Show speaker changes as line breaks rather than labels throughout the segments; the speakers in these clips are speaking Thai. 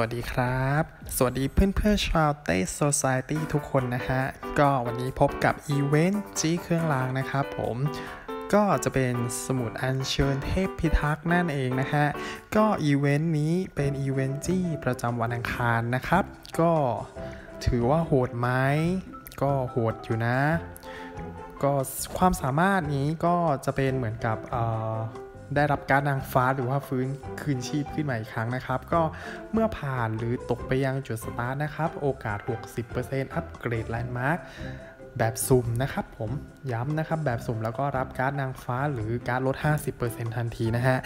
วัสดีครับ สวัสดีเพื่อนเพื่อชาวเต้โซซายตี้ทุกคนนะฮะ ก็วันนี้พบกับอีเวนต์จี้เครื่องรางนะครับผมก็จะเป็นสมุดอัญเชิญเทพพิทักษ์นั่นเองนะฮะ ก็อีเวนต์นี้เป็นอีเวนต์จี้ประจำวันอังคารนะครับ ก็ถือว่าโหดไหมก็โหดอยู่นะ ก็ความสามารถนี้ก็จะเป็นเหมือนกับ ได้รับการนางฟ้าหรือว่าฟื้นคืนชีพขึ้นมาอีกครั้งนะครับ ก็เมื่อผ่านหรือตกไปยังจุดสตาร์ทนะครับ โอกาส 60%อัปเกรดแลนด์มาร์คแบบสุ่มนะครับ ผมย้ำนะครับแบบสุ่มแล้วก็รับการ์ดนางฟ้าหรือการ์ดลด 50%ทันทีนะฮะ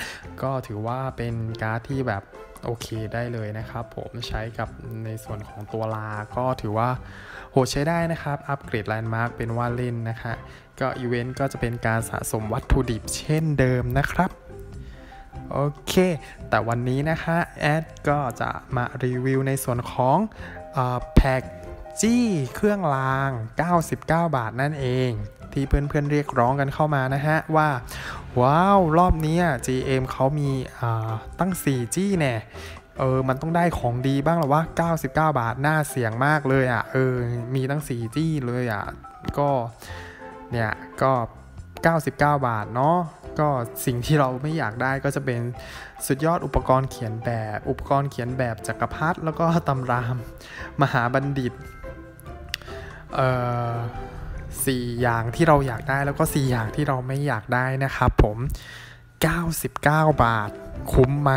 ก็ถือว่าเป็นการ์ดที่แบบโอเคได้เลยนะครับ ผมใช้กับในส่วนของตัวลาก็ถือว่า โหใช้ได้นะครับ อัปเกรดแลนด์มาร์กเป็นว่าเล่นนะคะ ก็อีเวนต์ก็จะเป็นการสะสมวัตถุดิบเช่นเดิมนะครับโอเค แต่วันนี้นะคะแอดก็จะมารีวิวในส่วนของแพ็กจี้เครื่องราง 99 บาทนั่นเอง ที่เพื่อนๆเรียกร้องกันเข้ามานะฮะ ว่า ว้าว รอบนี้ GM เขามีตั้ง 4 จี้แน่ เออ มันต้องได้ของดีบ้างหรอวะ 99 บาทน่าเสี่ยงมากเลยอะ่ะ เออ มีตั้ง4จี้เลยอะ่ะ ก็ เนี่ย ก็ 99 บาทเนาะ ก็สิ่งที่เราไม่อยากได้ก็จะเป็นสุดยอดอุปกรณ์เขียนแบบ อุปกรณ์เขียนแบบจักรพรรดิ แล้วก็ตำราม มหาบัณฑิต เอ่อสี่อย่างที่เราอยากได้แล้วก็4อย่างที่เราไม่อยากได้นะครับผม 99 บาท คุ้มไหม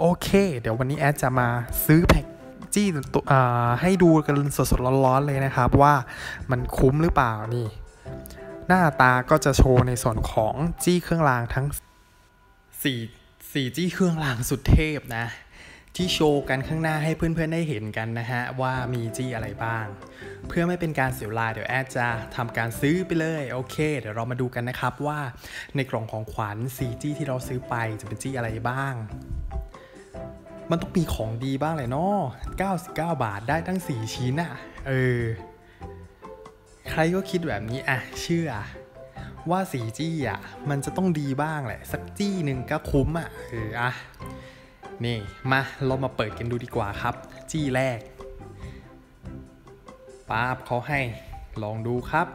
โอเค เดี๋ยววันนี้แอดจะมาซื้อแพ็กจี้ให้ดูกันสดๆร้อนๆเลยนะครับ ว่ามันคุ้มหรือเปล่านี่ หน้าตาก็จะโชว์ในส่วนของจี้เครื่องรางทั้ง4 4จี้เครื่องรางสุดเทพนะ ที่โชว์กันข้างหน้าให้เพื่อนๆได้เห็นกันนะฮะ ว่ามีจี้อะไรบ้าง เพื่อไม่เป็นการเสียเวลาเดี๋ยวแอดจะทำการซื้อไปเลยโอเค เดี๋ยวเรามาดูกันนะครับว่าในกล่องของขวัญ4จี้ที่เราซื้อไปจะเป็นจี้อะไรบ้าง มันต้องมีของดีบ้างเลยเนาะ99 บาทได้ตั้ง 4 ชิ้นอะเออ ใครก็คิดแบบนี้อะเชื่อ ว่าสีจี้อะมันจะต้องดีบ้างแหละ สักจี้หนึ่งก็คุ้มอะเอออะนี่มาเรามาเปิดกันดูดีกว่าครับ จี้แรกป๊าบเขาให้ลองดูครับ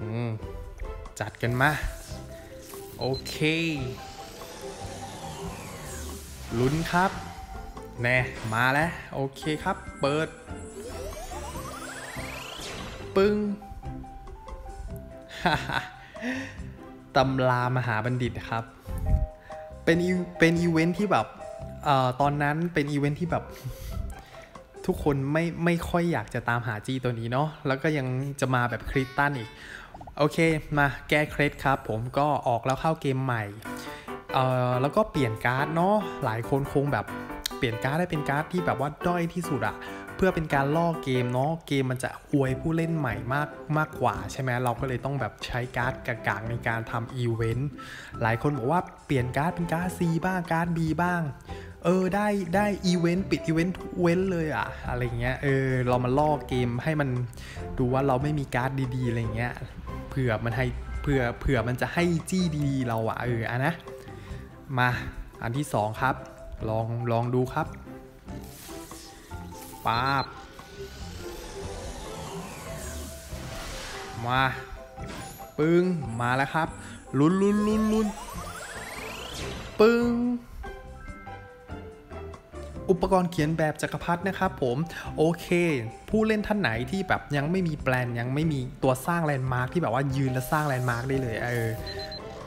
อืม จัดกันมา โอเค ลุ้นครับ แน่ มาแล้ว โอเคครับ เปิด ปึ้งตำรามหาบัณฑิตครับ เป็นเป็นอีเวนท์ที่แบบเอ่อตอนนั้นเป็นอีเวนท์ที่แบบ ทุกคนไม่ไม่ค่อยอยากจะตามหาจีตัวนี้เนาะแล้วก็ยังจะมาแบบคริสตันอีก โอเค มาแก้เครดครับ ผมก็ออกแล้วเข้าเกมใหม่ เอ่อแล้วก็เปลี่ยนการ์ดเนาะหลายคนคงแบบเปลี่ยนการ์ดได้เป็นการ์ดที่แบบว่าด้อยที่สุดอะเพื่อเป็นการล่อเกมเนาะเกมมันจะอวยผู้เล่นใหม่มากมากกว่าใช่ไหมเราก็เลยต้องแบบใช้การ์ดกากๆในการทำอีเวนต์หลายคนบอกว่าเปลี่ยนการ์ดเป็นการ์ด C บ้างการ์ด B บ้างเออได้ได้อีเวนต์ปิดอีเวนต์ทุกเว้นเลยอะอะไรเงี้ยเออเรามาล่อเกมให้มันดูว่าเราไม่มีการ์ดดีๆอะไรเงี้ยเผื่อมันให้เผื่อเผื่อมันจะให้จี้ดีๆเราอะเอออะนะ มาอันที่สองครับ ลองลองดูครับปาบมาปึ้งมาแล้วครับลุ้นลุ้นลุ้นลุ้นปึ้งอุปกรณ์เขียนแบบจักรพรรดินะครับผมโอเค ผู้เล่นท่านไหนที่แบบยังไม่มีแปลนยังไม่มีตัวสร้างแลนด์มาร์คที่แบบว่ายืนและสร้างแลนด์มาร์คได้เลยเออ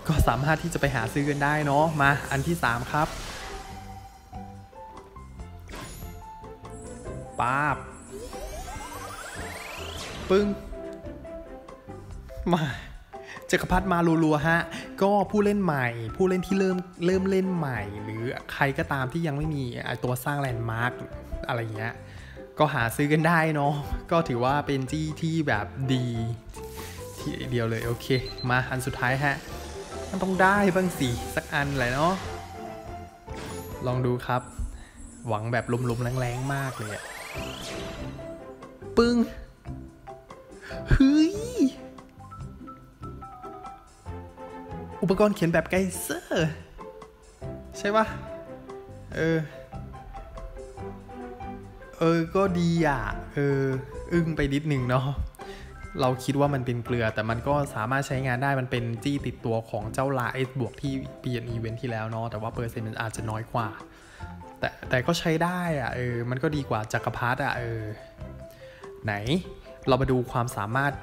ก็สามารถที่จะไปหาซื้อกันได้เนาะมาอันที่ 3 ครับป้าบปึ้งมาจักรพรรดิมาลัวๆฮะ ก็ผู้เล่นใหม่ ผู้เล่นที่เริ่มเริ่มเล่นใหม่ หรือใครก็ตามที่ยังไม่มีตัวสร้างแลนด์มาร์กอะไรเงี้ย ก็หาซื้อกันได้เนาะ ก็ถือว่าเป็นจี้ที่แบบดี ทีเดียวเลย โอเค มาอันสุดท้ายฮะ มันต้องได้บ้างสิ สักอันแหละเนาะ ลองดูครับ หวังแบบลมๆแรงๆมากเลยอะปึ้งเฮ้ย อุปกรณ์เขียนแบบไกเซอร์ ใช่ปะเออ เออ ก็ดีอะ เออ อึ้งไปนิดหนึ่งเนาะ เราคิดว่ามันเป็นเกลือ แต่มันก็สามารถใช้งานได้มันเป็นจี้ติดตัวของเจ้าลาเอสบวกที่เปลี่ยนอีเวนท์ที่แล้วเนาะแต่ว่าเปอร์เซ็นต์มันอาจจะน้อยกว่า แต่แต่ก็ใช้ได้อะเออมันก็ดีกว่าจักรพรรดิอะเออไหน เรามาดูความสามารถ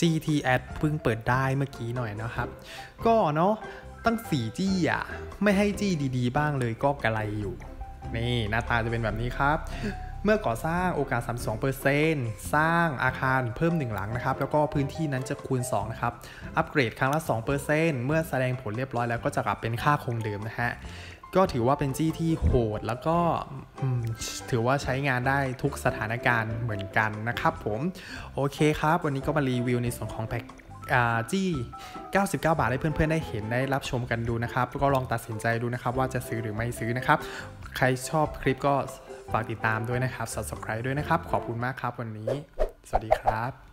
GT Ad เพิ่งเปิดได้เมื่อกี้หน่อยนะครับ ก็เนาะตั้ง4จี้อะ ไม่ให้จี้ดีๆ บ้างเลยก็กระไรอยู่ นี่ หน้าตาจะเป็นแบบนี้ครับ เมื่อก่อสร้างโอกาส 32%สร้างอาคารเพิ่ม 1 หลังนะครับ แล้วก็พื้นที่นั้นจะคูณ 2 นะครับ อัปเกรดครั้งละ 2%เมื่อแสดงผลเรียบร้อยแล้วก็จะกลับเป็นค่าคงเดิมนะฮะก็ถือว่าเป็นจี้ที่โหดแล้วก็ถือว่าใช้งานได้ทุกสถานการณ์เหมือนกันนะครับผมโอเคครับ วันนี้ก็มารีวิวในส่วนของแพ็กจี้ 99 บาทให้เพื่อนๆ ได้เห็นได้รับชมกันดูนะครับ ก็ลองตัดสินใจดูนะครับว่าจะซื้อหรือไม่ซื้อนะครับ ใครชอบคลิปก็ ฝากติดตามด้วยนะครับ subscribe ด้วยนะครับ ขอบคุณมากครับวันนี้ สวัสดีครับ